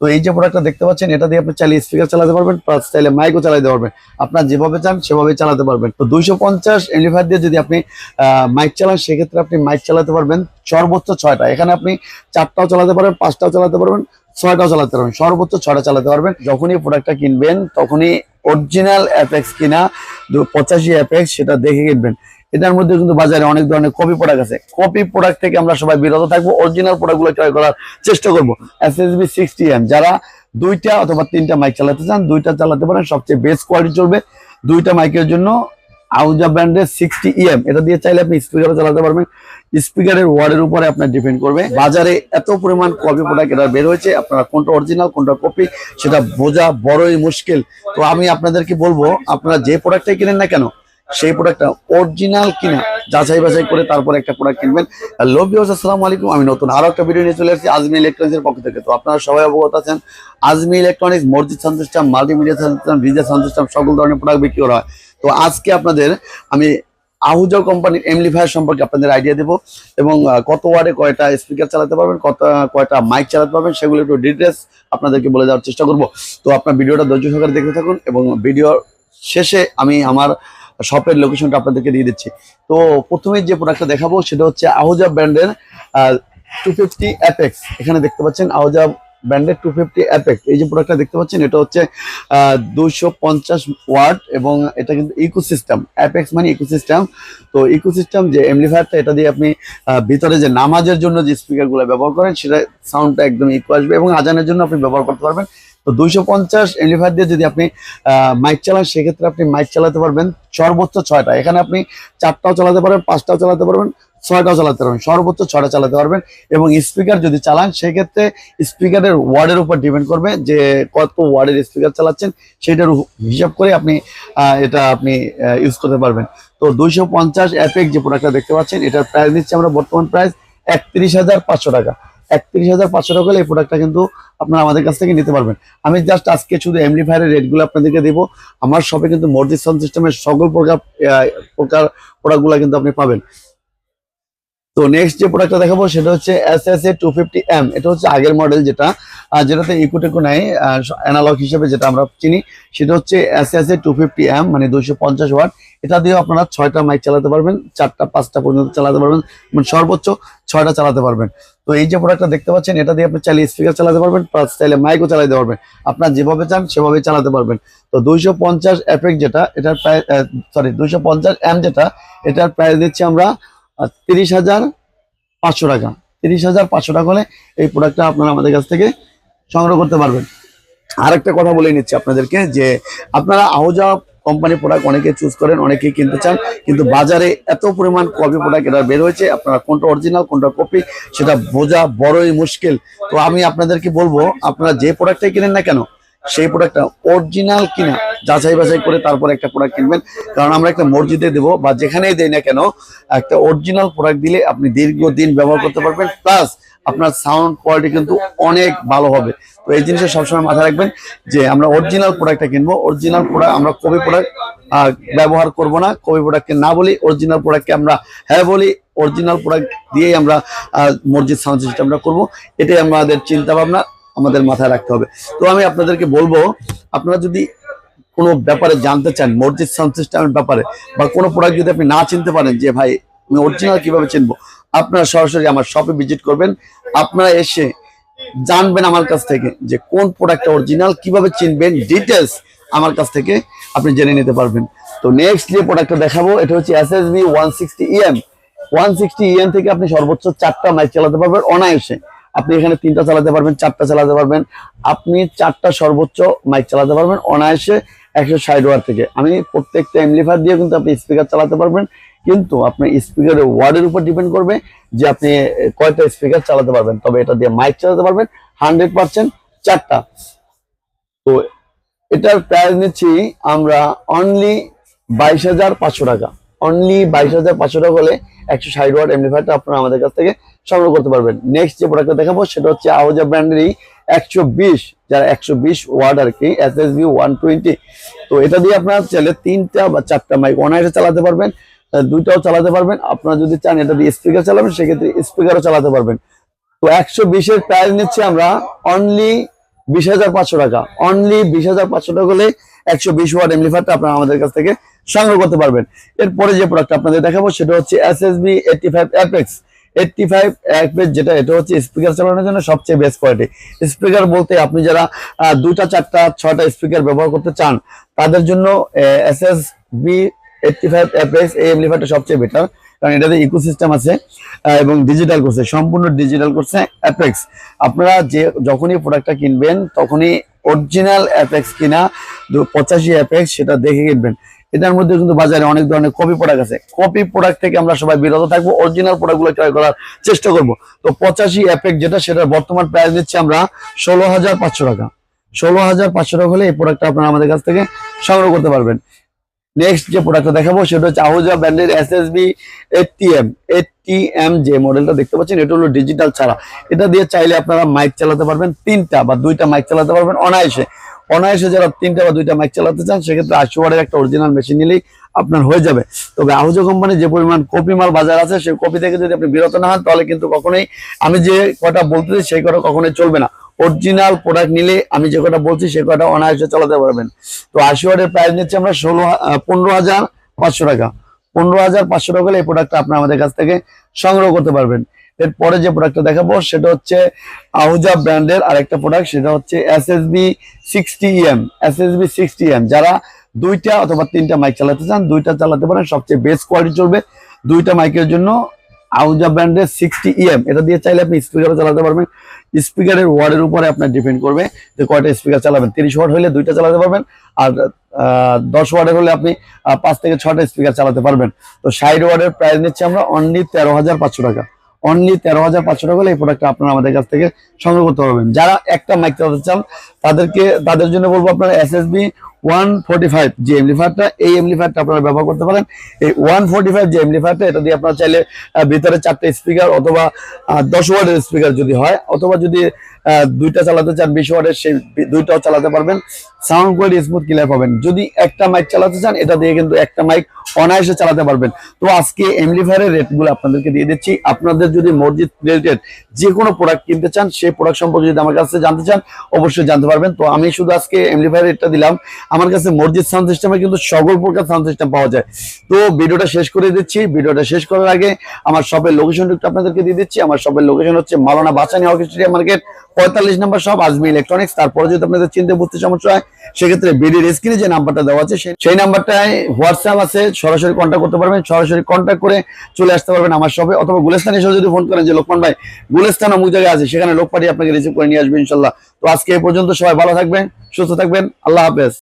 তো এই যে প্রোডাক্টটা দেখতে পাচ্ছেন, এটা দিয়ে আপনি চাইলে স্পিকার চালাতে পারবেন প্লাস চাইলে মাইকও চালাতে পারবেন। আপনার যেভাবে চান, সেভাবে চালাতে পারবেন। তো দুইশো পঞ্চাশ এলিভার দিয়ে যদি আপনি মাইক চালান, সেক্ষেত্রে আপনি মাইক চালাতে পারবেন সর্বোচ্চ ছয়টা। এখানে আপনি চারটাও চালাতে পারবেন, পাঁচটাও চালাতে পারবেন, ছয়টাও চালাতে পারবেন, সর্বোচ্চ ছয়টা চালাতে পারবেন। যখনই প্রোডাক্টটা কিনবেন, তখনই অরিজিনাল অ্যাপেক্স কিনা, পঁচাশি অ্যাপেক্স সেটা দেখে কিনবেন। এটার মধ্যে কিন্তু বাজারে অনেক ধরনের কপি প্রোডাক্ট আছে। কপি প্রোডাক্ট থেকে আমরা সবাই বিরত থাকব অরিজিনাল প্রোডাক্টগুলো ক্রয় করার চেষ্টা করব। S S B sixty M যারা দুইটা অথবা তিনটা মাইক চালাতে চান, দুইটা চালাতে পারেন, সবচেয়ে বেস্ট কোয়ালিটি চলবে। দুইটা মাইকের জন্য আউজা ব্র্যান্ডের সিক্সটি ইএম এটা দিয়ে চাইলে আপনি স্পিকারও চালাতে পারবেন। স্পিকারের ওয়ার্ডের উপরে আপনার ডিপেন্ড করবে। বাজারে এত পরিমাণ কপি প্রোডাক্ট এটা বের হয়েছে, আপনারা কোনটা অরিজিনাল কোনটা কপি সেটা বোঝা বড়ই মুশকিল। তো আমি আপনাদেরকে বলব, আপনারা যে প্রোডাক্টটাই কিনেন না কেন সেই প্রোডাক্টটা অরিজিনাল কিনা, যাচাই বাছাই করে তারপর একটা প্রোডাক্ট কিনবেন। হ্যালো ভিউয়ার্স আসসালামু আলাইকুম। আমি নতুন আরও একটা ভিডিও নিয়ে চলে এসেছি আজমি ইলেকট্রনিক্স এর পক্ষ থেকে। তো আপনারা সবাই অবগত আছেন, আজমি ইলেকট্রনিক্স মসজিদ sound system multimedia sound system DJ sound system সকল ধরনের প্রোডাক্ট বিক্রি করা হয়। তো আজকে আপনাদের, আমি আহুজা কোম্পানির এমলিফায়ার সম্পর্কে আপনাদের আইডিয়া দেবো এবং কত ওয়ার্ডে কয়টা স্পিকার চালাতে পারবেন, কত, কয়টা মাইক চালাতে পারবেন, সেগুলো একটু ডিটেলস আপনাদেরকে বলে দেওয়ার চেষ্টা করব। তো আপনার ভিডিওটা ধৈর্য সহকারে দেখতে থাকুন এবং ভিডিওর শেষে আমি আমার শপের লোকেশনটা আপনাদেরকে দিয়ে দিচ্ছি। তো প্রথমে যে প্রোডাক্টটা দেখাবো, সেটা হচ্ছে আহুজা ব্র্যান্ডের টু ফিফটি অ্যাপেক্স এখানে দেখতে পাচ্ছেন আহুজা ব্র্যান্ডের টু ফিফটি অ্যাপেক্স এই যে প্রোডাক্টটা দেখতে পাচ্ছেন, এটা হচ্ছে দুইশো পঞ্চাশ ওয়াট এবং এটা কিন্তু ইকোসিস্টেম অ্যাপেক্স মানে ইকোসিস্টেম তো ইকোসিস্টেম যে এমলিফায়ারটা এটা দিয়ে আপনি ভিতরে যে নামাজের জন্য যে স্পিকারগুলো ব্যবহার করেন, সেটা সাউন্ডটা একদম ইকো আসবে এবং আজানের জন্য আপনি ব্যবহার করতে পারবেন। তো দুইশো পঞ্চাশ এমলিফায়ার দিয়ে যদি আপনি মাইক চালান, সেক্ষেত্রে আপনি মাইক চালাতে পারবেন সর্বোচ্চ ছয়টা। এখানে আপনি চারটাও চালাতে পারবেন, পাঁচটাও চালাতে পারবেন। ছয়টাও চালাতে পারবেন, সর্বোচ্চ ছয়টা চালাতে পারবেন এবং স্পিকার যদি চালান, সেক্ষেত্রে স্পিকারের ওয়ার্ডের উপর ডিপেন্ড করবে যে কত ওয়ার্ডের স্পিকার চালাচ্ছেন, সেটার হিসাব করে আপনি এটা আপনি ইউজ করতে পারবেন। তো দুইশো পঞ্চাশ অ্যাপেক যে প্রোডাক্টটা দেখতে পাচ্ছেন, এটার প্রাইস দিচ্ছি আমরা বর্তমান প্রাইস একত্রিশ হাজার পাঁচশো টাকা। একত্রিশ হাজার পাঁচশো টাকা হলে এই প্রোডাক্টটা কিন্তু আপনারা আমাদের কাছ থেকে নিতে পারবেন। আমি জাস্ট আজকে শুধু এমলিফায়ারের রেটগুলো আপনাদেরকে দেবো। আমার শপে কিন্তু মসজিদ সাউন্ড সিস্টেমের সকল প্রকার প্রকার প্রোডাক্টগুলো কিন্তু আপনি পাবেন। তো নেক্সট যে প্রোডাক্টটা দেখাবো সেটা হচ্ছে S S A two fifty M এটা হচ্ছে আগের মডেল যেটা যেটাতে ইকুটেকো নাই অ্যানালগ হিসেবে যেটা আমরা চিনি, সেটা হচ্ছে S S A two fifty M মানে দুইশো পঞ্চাশ ওয়াট। এটা দিয়েও আপনারা ছয়টা মাইক চালাতে পারবেন, চারটা, পাঁচটা পর্যন্ত চালাতে পারবেন মানে সর্বোচ্চ ছয়টা চালাতে পারবেন। তো এই যে প্রোডাক্টটা দেখতে পাচ্ছেন, এটা দিয়ে আপনি চাইলে স্পিকার চালাতে পারবেন প্লাস চাইলে মাইকও চালাতে পারবেন। আপনার যেভাবে চান সেভাবে চালাতে পারবেন। তো দুইশো পঞ্চাশ এফেক্ট যেটা, এটার প্রায় সরি দুইশো পঞ্চাশ এম যেটা, এটার প্রাইস দিচ্ছি আমরা তিরিশ হাজার পাঁচশো টাকা। তিরিশ হাজার পাঁচশো টাকা হলে এই প্রোডাক্টটা আপনারা আমাদের কাছ থেকে সংগ্রহ করতে পারবেন। আরেকটা কথা বলে নিচ্ছি আপনাদেরকে যে আপনারা আহজা কোম্পানি প্রোডাক্ট অনেকে চুজ করেন, অনেকেই কিনতে চান, কিন্তু বাজারে এত পরিমাণ কপি প্রোডাক্ট এটা বের হয়েছে, আপনারা কোনটা অরিজিনাল কোনটা কপি সেটা বোঝা বড়ই মুশকিল। তো আমি আপনাদেরকে বলব, আপনারা যে প্রোডাক্টটাই কিনেন না কেন সেই প্রোডাক্টটা অরিজিনাল কিনা, যাচাই বাছাই করে তারপর একটা প্রোডাক্ট কিনবেন। কারণ আমরা একটা মসজিদে দেবো বা যেখানেই দেই না কেন, একটা অরিজিনাল প্রোডাক্ট দিলে আপনি দীর্ঘদিন ব্যবহার করতে পারবেন প্লাস আপনার সাউন্ড কোয়ালিটি কিন্তু অনেক ভালো হবে। তো এই জিনিসটা সবসময় মাথায় রাখবেন যে আমরা অরিজিনাল প্রোডাক্টটা কিনবো। অরিজিনাল প্রোডাক্ট আমরা কবি প্রোডাক্ট ব্যবহার করব না। কপি প্রোডাক্টকে না বলি অরিজিনাল প্রোডাক্টকে আমরা হ্যাঁ বলি। অরিজিনাল প্রোডাক্ট দিয়েই আমরা মসজিদ সাউন্ড সিস্টেমটা করব। এটাই আমাদের চিন্তা ভাবনা আমাদের মাথায় রাখতে হবে। তো আমি আপনাদেরকে বলব, আপনারা যদি কোনো ব্যাপারে জানতে চান, মসজিদ সাউন্ড সিস্টেমের ব্যাপারে, বা কোনো প্রোডাক্ট যদি আপনি না চিনতে পারেন যে, ভাই, আমি অরিজিনাল কীভাবে চিনবো? আপনারা সরাসরি আমার শপে ভিজিট করবেন। আপনারা এসে জানবেন আমার কাছ থেকে যে, কোন প্রোডাক্টটা অরিজিনাল কীভাবে চিনবেন ডিটেলস আমার কাছ থেকে আপনি জেনে নিতে পারবেন। তো নেক্সট যে প্রোডাক্টটা দেখাবো, এটা হচ্ছে S S B one sixty EM one sixty EM থেকে আপনি সর্বোচ্চ চারটা মাইক চালাতে পারবেন অনায়াসে। আপনি এখানে তিনটা চালাতে পারবেন, চারটা চালাতে পারবেন। আপনি চারটা সর্বোচ্চ মাইক চালাতে পারবেন, অনায়াসে একশো ষাট ওয়ার থেকে। আমি প্রত্যেকটা এমলিফার দিয়ে কিন্তু আপনি স্পিকার চালাতে পারবেন, কিন্তু আপনার স্পিকারের ওয়ার্ডের উপর ডিপেন্ড করবে যে আপনি কয়টা স্পিকার চালাতে পারবেন। তবে এটা দিয়ে মাইক চালাতে পারবেন হান্ড্রেড পার্সেন্ট চারটা। তো এটার প্রাইস নিচ্ছি আমরা অনলি বাইশ হাজার পাঁচশো টাকা। অনলি বাইশ হাজার পাঁচশো টাকা হলে একশো ষাট ওয়াট এমনিফায়ারটা আপনারা আমাদের কাছ থেকে সংগ্রহ করতে পারবেন। নেক্সট যে প্রোডাক্টটা দেখাবো, সেটা হচ্ছে আওজা ব্র্যান্ডেরই একশো বিশ, যারা একশো বিশ ওয়াট আর কি S S B one twenty তো এটা দিয়ে আপনারা চাইলে তিনটা বা চারটা মাইক অনায়াসে চালাতে পারবেন দুইটাও চালাতে পারবেন। আপনারা যদি চান এটা দিয়ে স্পিকার চালাবেন, সেক্ষেত্রে স্পিকারও চালাতে পারবেন। তো একশো বিশের প্রাইস নিচ্ছে আমরা অনলি বিশ হাজার পাঁচশো টাকা। অনলি বিশ হাজার পাঁচশো টাকা হলে একশো বিশ ওয়াট এমলিফারটা আপনারা আমাদের কাছ থেকে সংগ্রহ করতে পারবেন। এরপরে যে প্রোডাক্ট আপনাদের দেখাবো, সেটা হচ্ছে S S B eighty five apex eighty five apex যেটা, এটা হচ্ছে স্পিকার চালানোর জন্য সবচেয়ে বেস্ট কোয়ালিটি স্পিকার বলতে আপনি যারা দুটা চারটা ছটা স্পিকার ব্যবহার করতে চান, তাদের জন্য S S B eighty five apex এই এমলিফারটা সবচেয়ে বেটার কারণ এটাতে ইকোসিস্টেম আছে এবং ডিজিটাল করছে, সম্পূর্ণ ডিজিটাল করছে অ্যাপেক্স আপনারা যে যখনই প্রোডাক্টটা কিনবেন, তখনই অরিজিনাল অ্যাপেক্স কিনা পঁচাশি অ্যাপেক্স সেটা দেখে কিনবেন। এটার মধ্যে কিন্তু বাজারে অনেক ধরনের কপি প্রোডাক্ট আছে। কপি প্রোডাক্ট থেকে আমরা সবাই বিরত থাকব অরিজিনাল প্রোডাক্টগুলো ক্রয় করার চেষ্টা করব। তো পঁচাশি অ্যাপেক্স যেটা, সেটার বর্তমান প্রাইস দিচ্ছি আমরা ষোলো হাজার পাঁচশো টাকা। ষোলো হাজার পাঁচশো টাকা হলে এই প্রোডাক্টটা আপনারা আমাদের কাছ থেকে সংগ্রহ করতে পারবেন। নেক্সট যে প্রোডাক্টটা দেখাবো, সেটা হচ্ছে আহুজা ব্র্যান্ডের S S B ATM ATM যে মডেলটা দেখতে পাচ্ছেন, এটা হলো ডিজিটাল ছাড়া। এটা দিয়ে চাইলে আপনারা মাইক চালাতে পারবেন, তিনটা বা দুইটা মাইক চালাতে পারবেন অনায়াসে। অনায়াসে যারা তিনটা বা দুইটা মাইক চালাতে চান, সেক্ষেত্রে আশি ওয়ার্ডের একটা অরিজিনাল মেশিন নিলেই আপনার হয়ে যাবে। তবে আহুজা কোম্পানি যে পরিমাণ কপি মাল বাজার আছে, সেই কপি থেকে যদি আপনি বিরত না হন, তাহলে কিন্তু কখনোই আমি যে কটা বলতেছি, সেই কটা কখনোই চলবে না। অরিজিনাল প্রোডাক্ট নিলে আমি যে কটা বলছি, সে কটা অনায়াসে চালাতে পারবেন। তো আশি ওয়ার্ডের প্রাইস নিচ্ছি আমরা ষোলো পনেরো হাজার পাঁচশো টাকা। পনেরো হাজার পাঁচশো টাকা হলে এই প্রোডাক্টটা আপনার আমাদের কাছ থেকে সংগ্রহ করতে পারবেন। এরপরে যে প্রোডাক্টটা দেখাবো, সেটা হচ্ছে আহুজা ব্র্যান্ডের আরেকটা প্রোডাক্ট সেটা হচ্ছে S S B sixty M S S B sixty যারা দুইটা অথবা তিনটা মাইক চালাতে চান, দুইটা চালাতে পারেন, সবচেয়ে বেস্ট কোয়ালিটি চলবে। দুইটা মাইকের জন্য আউজা ব্র্যান্ডের সিক্সটি ইএম এটা দিয়ে চাইলে আপনি স্পিকারও চালাতে পারবেন। স্পিকারের ওয়ার্ডের উপরে আপনার ডিপেন্ড করবে যে কয়টা স্পিকার চালাবেন। তিরিশ ওয়ার্ড হলে দুইটা চালাতে পারবেন আর দশ ওয়ার্ডের হলে আপনি পাঁচ থেকে ছটা স্পিকার চালাতে পারবেন। তো ষাট ওয়ার্ডের প্রাইস নিচ্ছে আমরা অনলি তেরো হাজার পাঁচশো টাকা। অনলি তেরো হাজার পাঁচশো টাকা হলে এই প্রোডাক্টটা আপনারা আমাদের কাছ থেকে সংগ্রহ করতে পারবেন। যারা একটা মাইক চালাতে চান, তাদেরকে, তাদের জন্য বলব আপনারা S S B one forty five যে এমলিফায়ারটা এই এমলিফায়ারটা আপনারা ব্যবহার করতে পারেন। এই ওয়ান ফোর্টি ফাইভ যে এমলিফায়ারটা এটা দিয়ে আপনারা চাইলে ভিতরে চারটে স্পিকার অথবা দশ ওয়ার্ডের স্পিকার যদি হয়, অথবা যদি দুইটা চালাতে চান, বিশ ওয়ার্ডের, সেই দুইটাও চালাতে পারবেন। সাউন্ড কোয়ালিটি স্মুথ ক্লিয়ার পাবেন। যদি একটা মাইক চালাতে চান, এটা দিয়ে কিন্তু একটা মাইক অনায়াসে চালাতে পারবেন। তো আজকে এমলিফায়ারের রেটগুলো আপনাদেরকে দিয়ে দিচ্ছি। আপনাদের যদি মসজিদ রিলেটেড যে কোনো প্রোডাক্ট কিনতে চান, সেই প্রোডাক্ট সম্পর্কে যদি আমার কাছে জানতে চান, অবশ্যই জানতে পারবেন। তো আমি শুধু আজকে এমলিফায়ার রেটটা দিলাম। আমার কাছে মসজিদ সাউন্ড সিস্টেমে কিন্তু সকল প্রকার সাউন্ড সিস্টেম পাওয়া যায়। তো ভিডিওটা শেষ করে দিচ্ছি। ভিডিওটা শেষ করার আগে আমার শপের লোকেশনটা একটু আপনাদেরকে দিয়ে দিচ্ছি। আমার শপের লোকেশন হচ্ছে মালানা বাসানি অর্কেস্ট্রিয়া মার্কেট, পঁয়তাল্লিশ নম্বর শপ আজমি ইলেকট্রনিক্স তারপরে যদি আপনাদের চিনতে বুঝতে সমস্যা হয় সেক্ষেত্রে বিডির স্ক্রিনে যে নাম্বারটা দেওয়া আছে সেই- নাম্বারটায় হোয়াটসঅ্যাপ আছে, সরাসরি কন্ট্যাক্ট করতে পারবেন, সরাসরি কন্ট্যাক্ট করে চলে আসতে পারবেন আমার শপে অথবা গুলেস্তান এসে যদি ফোন করেন যে, লোকমান ভাই, গুলেস্তান অমুক জায়গায় আছে, সেখানে লোক পাঠিয়ে আপনাকে রিসিভ করে নিয়ে আসবে ইনশাল্লাহ। তো আজকে এই পর্যন্ত সবাই ভালো থাকবেন, সুস্থ থাকবেন, আল্লাহ হাফেজ।